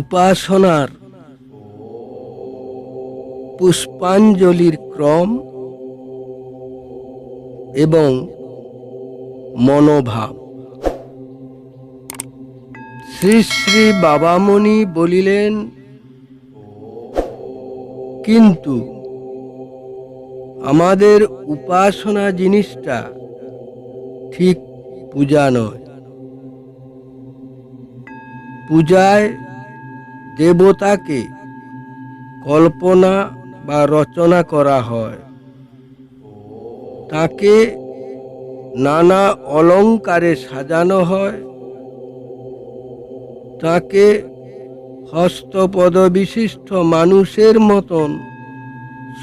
উপাসনার পুষ্পাঞ্জলির ক্রম এবং মনোভাব। শ্রী শ্রী বাবামণি বলিলেন, কিন্তু আমাদের উপাসনা জিনিসটা ঠিক পূজা নয়। পূজায় দেবতাকে কল্পনা বা রচনা করা হয়। তাকে নানা অলংকারে সাজানো হয়। তাকে হস্তপদ বিশিষ্ট মানুষের মতন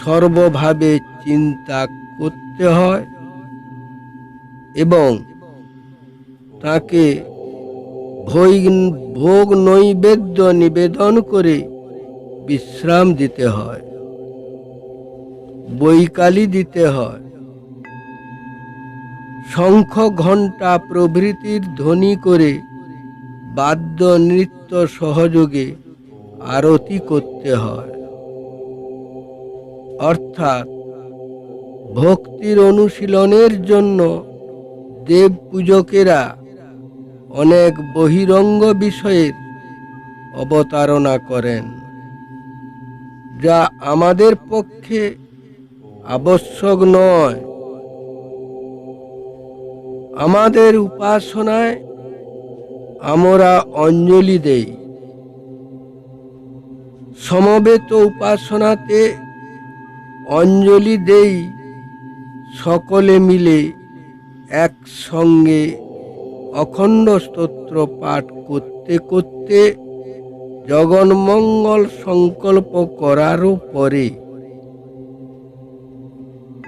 সর্বভাবে চিন্তা করতে হয় এবং তাকে ভোগ- নৈবেদ্য নিবেদন করে বিশ্রাম দিতে হয়। বৈকালি দিতে হয়। শঙ্খ ঘণ্টা প্রভৃতির ধ্বনি করে বাদ্য নৃত্য সহযোগে আরতি করতে হয়। অর্থাৎ ভক্তির অনুশীলনের জন্য দেব পূজকেরা অনেক বহিরঙ্গ বিষয়ের অবতারণা করেন, যা আমাদের পক্ষে আবশ্যক নয়। আমাদের উপাসনায় আমরা অঞ্জলি দেই। সমবেত উপাসনাতে অঞ্জলি দেই সকলে মিলে একসঙ্গে অখণ্ড স্তোত্র পাঠ করতে করতে জগন্মঙ্গল সংকল্প করারও পরে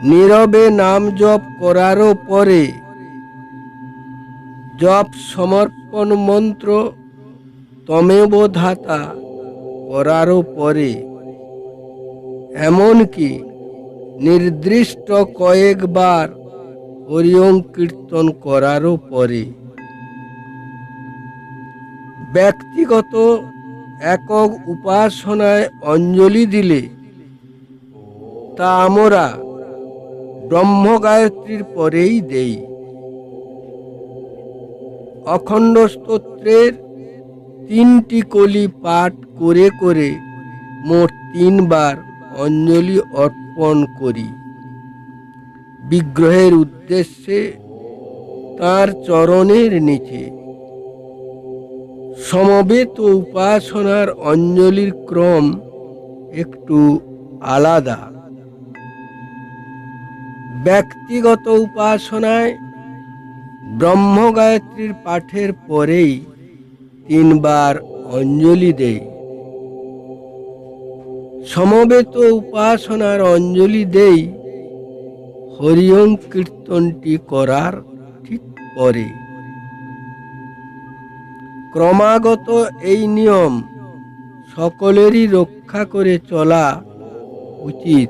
নীরবে নাম জপ করারও পরে জপ সমর্পণ মন্ত্র তমেব ধাতা করারও পরে এমনকি নির্দিষ্ট কয়েকবার হরিওম কীর্তন করারও পরে ব্যক্তিগত একক উপাসনায় অঞ্জলি দিলে তা আমরা ব্রহ্মগায়ত্রীর পরেই দেই। অখণ্ড স্তোত্রের তিনটি কলি পাঠ করে করে মোট তিনবার অঞ্জলি অর্পণ করি। বিগ্রহের উদ্দেশ্যে তার চরণের নিচে সমবেত উপাসনার অঞ্জলির ক্রম একটু আলাদা। ব্যক্তিগত উপাসনায় ব্রহ্ম গায়ত্রীর পাঠের পরেই তিনবার অঞ্জলি দেই। সমবেত উপাসনার অঞ্জলি দেই হরিওম কীর্তনটি করার ঠিক পরে ক্রমাগত এই নিয়ম সকলেরই রক্ষা করে চলা উচিত।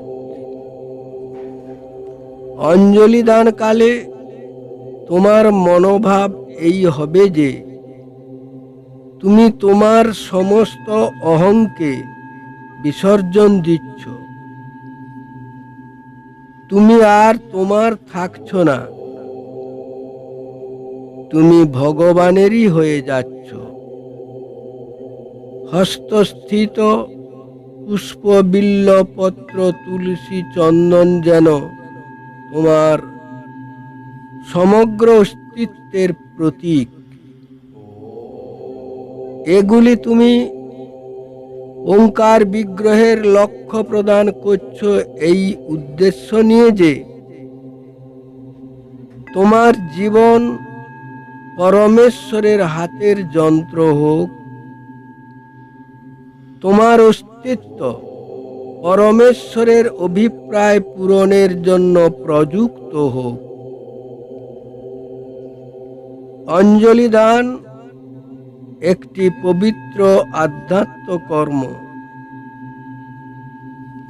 অঞ্জলি দানকালে তোমার মনোভাব এই হবে যে, তুমি তোমার সমস্ত অহংকে বিসর্জন দিচ্ছ। তুমি আর তোমার থাকছ না। তুমি ভগবানেরই হয়ে যাচ্ছ। হস্তস্থিত পুষ্প বিল্ল পত্র তুলসী চন্দন যেন তোমার সমগ্র অস্তিত্বের প্রতীক। এগুলি তুমি ওঙ্কার বিগ্রহের লক্ষ্য প্রদান করছ এই উদ্দেশ্য নিয়ে যে তোমার জীবন পরমেশ্বরের হাতের যন্ত্র হোক তোমার অস্তিত্ব পরমেশ্বরের অভিপ্রায় পূরণের জন্য প্রযুক্ত হোক। অঞ্জলি দান একটি পবিত্র আধ্যাত্ম কর্ম।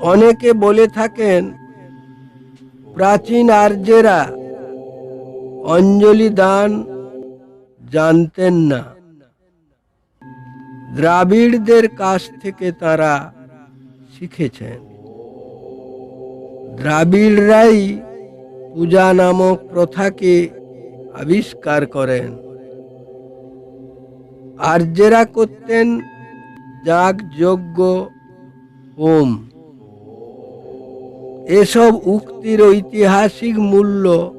অনেকে বলে থাকেন, প্রাচীন আর্যেরা অঞ্জলি দান জানতেন না। দ্রাবিড়দের কাছ থেকে তারা শিখেছেন দ্রাবিড়রাই পূজা নামক প্রথাকে আবিষ্কার করেন। আর্যেরা করতেন যাগ যজ্ঞ হোম। এসব উক্তির ঐতিহাসিক মূল্য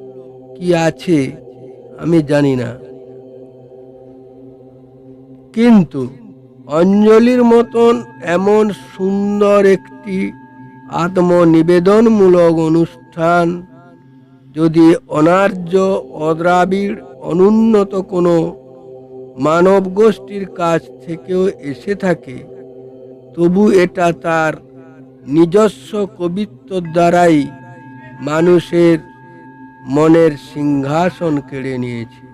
কি আছে আমি জানি না। কিন্তু অঞ্জলির মতন এমন সুন্দর একটি আত্মনিবেদনমূলক অনুষ্ঠান, যদি অনার্য অদ্রাবিড় অনুন্নত কোনো মানব গোষ্ঠীর কাছ থেকেও এসে থাকে, তবু এটা তার নিজস্ব কবিত্ব দ্বারাই মানুষের মনের সিংহাসন কেড়ে নিয়েছে।